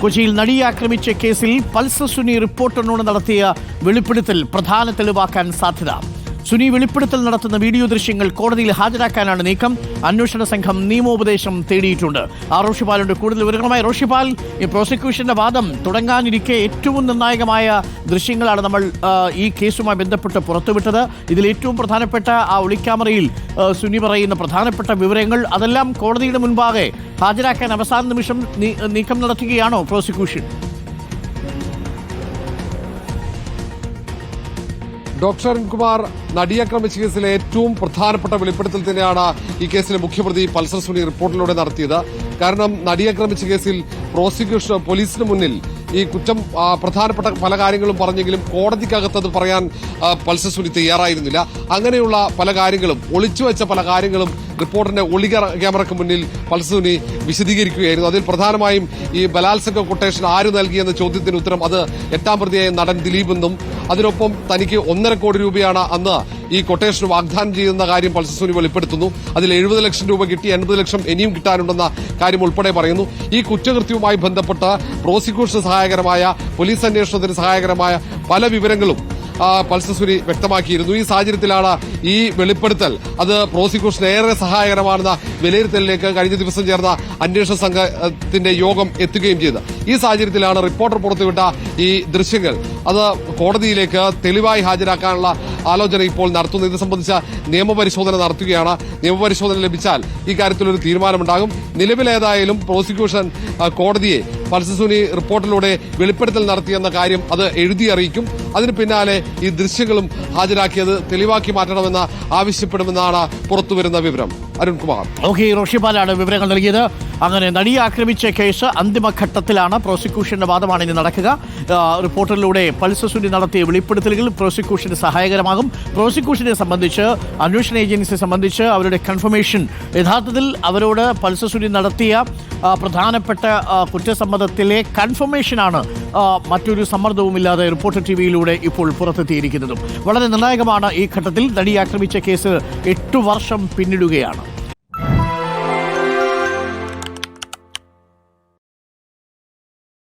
കൊച്ചിയിൽ നടിയെ ആക്രമിച്ച കേസിൽ പൾസർ സുനി റിപ്പോർട്ടറിനോട് നടത്തിയ വെളിപ്പെടുത്തൽ പ്രധാന തെളിവാക്കാൻ സാധ്യത. സുനി വെളിപ്പെടുത്തൽ നടത്തുന്ന വീഡിയോ ദൃശ്യങ്ങൾ കോടതിയിൽ ഹാജരാക്കാനാണ് നീക്കം. അന്വേഷണ സംഘം നിയമോപദേശം തേടിയിട്ടുണ്ട്. ആ റോഷിപാലുണ്ട് കൂടുതൽ വിവരങ്ങളുമായി റോഷിപാൽ ഈ പ്രോസിക്യൂഷന്റെ വാദം തുടങ്ങാനിരിക്കെ ഏറ്റവും നിർണായകമായ ദൃശ്യങ്ങളാണ് നമ്മൾ ഈ കേസുമായി ബന്ധപ്പെട്ട് പുറത്തുവിട്ടത്. ഇതിൽ ഏറ്റവും പ്രധാനപ്പെട്ട ആ ഒളിക്യാമറയിൽ സുനി പറയുന്ന പ്രധാനപ്പെട്ട വിവരങ്ങൾ അതെല്ലാം കോടതിയുടെ മുൻപാകെ ഹാജരാക്കാൻ അവസാന നിമിഷം നീക്കം നടത്തുകയാണോ പ്രോസിക്യൂഷൻ? ഡോക്ടർ അരുൺകുമാർ നടിയാക്രമിച്ച കേസിലെ ഏറ്റവും പ്രധാനപ്പെട്ട വെളിപ്പെടുത്തൽ തന്നെയാണ് ഈ കേസിലെ മുഖ്യപ്രതി പൾസർ സുനി റിപ്പോർട്ടിലൂടെ നടത്തിയത്. കാരണം നടിയാക്രമിച്ച കേസിൽ പ്രോസിക്യൂഷൻ പോലീസിന് മുന്നിൽ ഈ കുറ്റം പ്രധാനപ്പെട്ട പല കാര്യങ്ങളും പറഞ്ഞെങ്കിലും കോടതിക്കകത്ത് അത് പറയാൻ പൾസസുനി തയ്യാറായിരുന്നില്ല. അങ്ങനെയുള്ള പല കാര്യങ്ങളും ഒളിച്ചു വെച്ച പല കാര്യങ്ങളും റിപ്പോർട്ടിന്റെ ഒളി ക്യാ- ക്യാമറയ്ക്ക് മുന്നിൽ പൾസസുനി വിശദീകരിക്കുകയായിരുന്നു. അതിൽ പ്രധാനമായും ഈ ബലാത്സംഗ കൊട്ടേഷൻ ആര് നൽകിയെന്ന ചോദ്യത്തിന് ഉത്തരം അത് എട്ടാം പ്രതിയായ നടൻ ദിലീപ് എന്നും അതിനൊപ്പം തനിക്ക് ഒന്നര കോടി രൂപയാണ് അന്ന് ഈ കൊട്ടേഷൻ വാഗ്ദാനം ചെയ്യുന്ന കാര്യം പൾസർ സുനി വെളിപ്പെടുത്തുന്നു അതിൽ എഴുപത് ലക്ഷം രൂപ കിട്ടി എൺപത് ലക്ഷം ഇനിയും കിട്ടാനുണ്ടെന്ന കാര്യം ഉൾപ്പെടെ പറയുന്നു. ഈ കുറ്റകൃത്യവുമായി ബന്ധപ്പെട്ട് പ്രോസിക്യൂഷന് സഹായകരമായ പോലീസ് അന്വേഷണത്തിന് സഹായകരമായ പല വിവരങ്ങളും ആ, പൾസർ സുനി വ്യക്തമാക്കിയിരുന്നു. ഈ സാഹചര്യത്തിലാണ് ഈ വെളിപ്പെടുത്തൽ. അത് പ്രോസിക്യൂഷൻ ഏറെ സഹായകരമാണെന്ന വിലയിരുത്തലിലേക്ക് കഴിഞ്ഞ ദിവസം ചേർന്ന അന്വേഷണ സംഘത്തിന്റെ യോഗം എത്തുകയും ചെയ്തു. ഈ സാഹചര്യത്തിലാണ് റിപ്പോർട്ടർ പുറത്തുവിട്ട ഈ ദൃശ്യങ്ങൾ. അത് കോടതിയിലേക്ക് തെളിവായി ഹാജരാക്കാനുള്ള ആലോചന ഇപ്പോൾ നടത്തുന്നു. ഇത് സംബന്ധിച്ച നിയമപരിശോധന നടത്തുകയാണ്. നിയമപരിശോധന ലഭിച്ചാൽ ഈ കാര്യത്തിൽ ഒരു തീരുമാനമുണ്ടാകും. നിലവിലേതായാലും പ്രോസിക്യൂഷൻ കോടതിയെ പൾസസുനി റിപ്പോർട്ടിലൂടെ വെളിപ്പെടുത്തൽ നടത്തിയെന്ന കാര്യം അത് എഴുതി അറിയിക്കും. അതിന് പിന്നാലെ ഈ ദൃശ്യങ്ങളും ഹാജരാക്കിയത് തെളിവാക്കി മാറ്റണമെന്ന് ആവശ്യപ്പെടുമെന്നാണ് പുറത്തുവരുന്ന വിവരം. അരുൺകുമാർ. ഓക്കെ റോഷിപാലാണ് വിവരങ്ങൾ നൽകിയത്. അങ്ങനെ നടിയെ ആക്രമിച്ച കേസ് അന്തിമഘട്ടത്തിലാണ്. പ്രോസിക്യൂഷന്റെ വാദമാണ് ഇനി നടക്കുക. റിപ്പോർട്ടറിലൂടെ പൾസസുനി നടത്തിയ വെളിപ്പെടുത്തലുകൾ പ്രോസിക്യൂഷന് സഹായകരമാകും. പ്രോസിക്യൂഷനെ സംബന്ധിച്ച് അന്വേഷണ ഏജൻസിയെ സംബന്ധിച്ച് അവരുടെ കൺഫർമേഷൻ യഥാർത്ഥത്തിൽ അവരോട് പൾസസുനി നടത്തിയ പ്രധാനപ്പെട്ട കുറ്റസമ്മതത്തിലെ കൺഫർമേഷനാണ് മറ്റൊരു സമ്മർദ്ദവുമില്ലാതെ റിപ്പോർട്ടർ ടി വിയിലൂടെ ഇപ്പോൾ പുറത്തെത്തിയിരിക്കുന്നതും. വളരെ നിർണായകമാണ് ഈ ഘട്ടത്തിൽ നടി ആക്രമിച്ച കേസ് എട്ടു വർഷം പിന്നിടുകയാണ്.